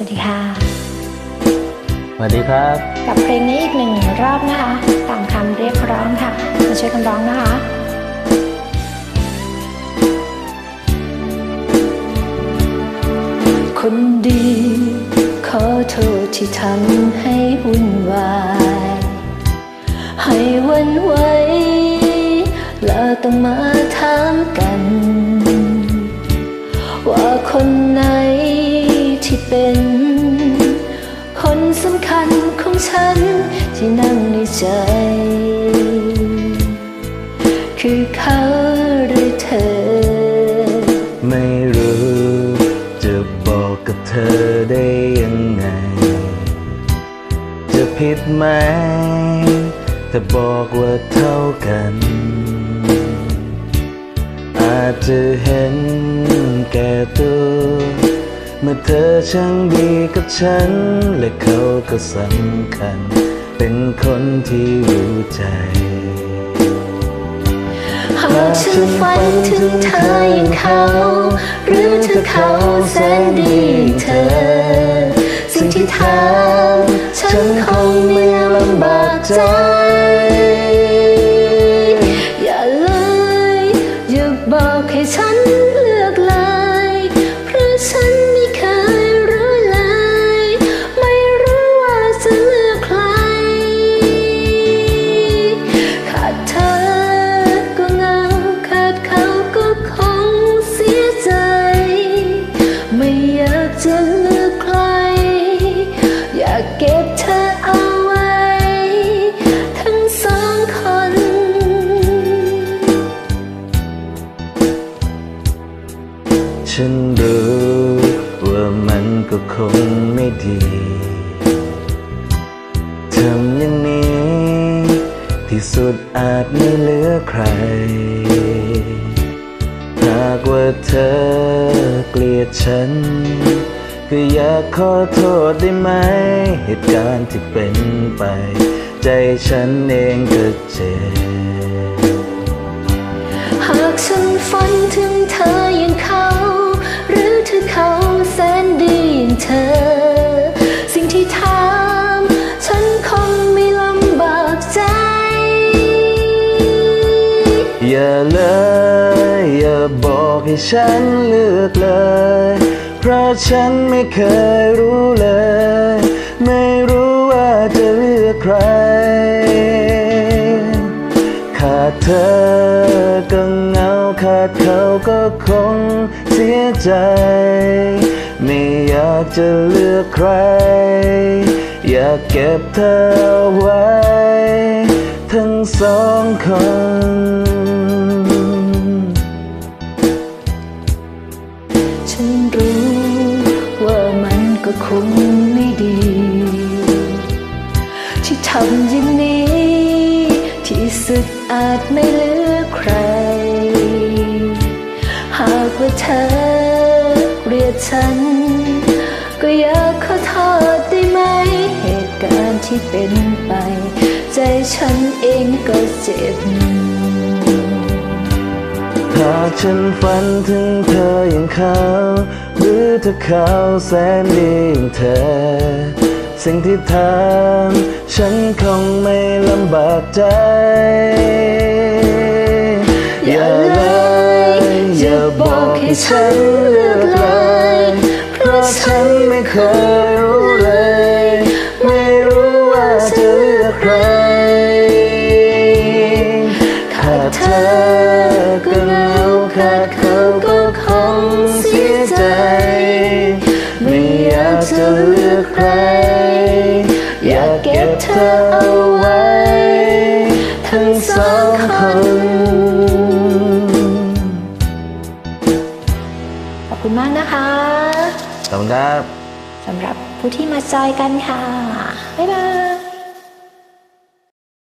วัสดีค่ะ สวัสดีครับ กับเพลงนี้อีกหนึ่งรอบนะคะ ตามคำเรียกร้องค่ะ มาช่วยกันร้องนะคะคนดี ขอโทษที่ทำให้วุ่นวาย ให้หวันไหวแล้วต้องมาถามกัน ว่าคนไหนที่ เป็น คนสำคัญของฉันที่นั่งในใจ คือเขาหรือเธอ ไม่รู้จะบอกกับเธอได้ยังไง จะผิดไหมถ้าบอกว่าเท่ากัน อาจจะเห็นแก่ตัว เธอช่างดีกับฉัน และเขาก็สำคัญ เป็นคนที่รู้ใจ หากฉันฝันถึงเธออย่างเขา หรือเธอเขาแสนดีเธอ สิ่งที่ทำฉันคงไม่ลำบากใจอย่าเลยอย่าบอกให้ฉัน จะเลือใคร อยากเก็บเธอเอาไว้ ทั้งสองคน ฉันรู้ว่ามันก็คงไม่ดีทำอย่างนี้ ที่สุดอาจไม่เหลือใครหากว่าเธอเกลียดฉัน ก็อยากขอโทษได้ไหม เหตุการณ์ที่เป็นไป ใจฉันเองก็เจ็บ หากฉันฝันถึงเธออย่างเขา หรือถ้าเขาแสนดีอย่างเธอ สิ่งที่ทำฉันคงไม่ลำบากใจ อย่าเลย อย่าบอกให้ฉันเลือกเลย ฉันไม่เคยรู้เลย ไม่รู้ว่าจะเลือกใคร ขาดเธอก็เหงาขาดเขาก็คงเสียใจ ไม่อยากจะเลือกใคร อยากเก็บเธอเไว้ ทั้งสองคน คงไม่ดี ที่ทำอย่างนี้ ที่สุดอาจไม่เหลือใคร หากว่าเธอเกลียดฉัน ก็อยากขอโทษได้ไหม เหตุการณ์ที่เป็นไป ใจฉันเองก็เจ็บหากฉันฝันถึงเธออย่างเขาห รือถ้าเขาแสนดีอย่างเธอ สิ่งที่ทำฉันคงไม่ลำบากใจ อย่าเลยอย่าบอกให้ฉันเลือกเลย เพราะฉันไม่เคยรู้เลย ไม่รู้ว่าจะเลือกใครขาดเธอก็เหงาขาด ก็บเธอเอาไว้ ทั้งสองคนขอบคุณมากนะคะขอบคุณครับสำหรับผู้ที่มาจอยกันค่ะ บ๊ายบาย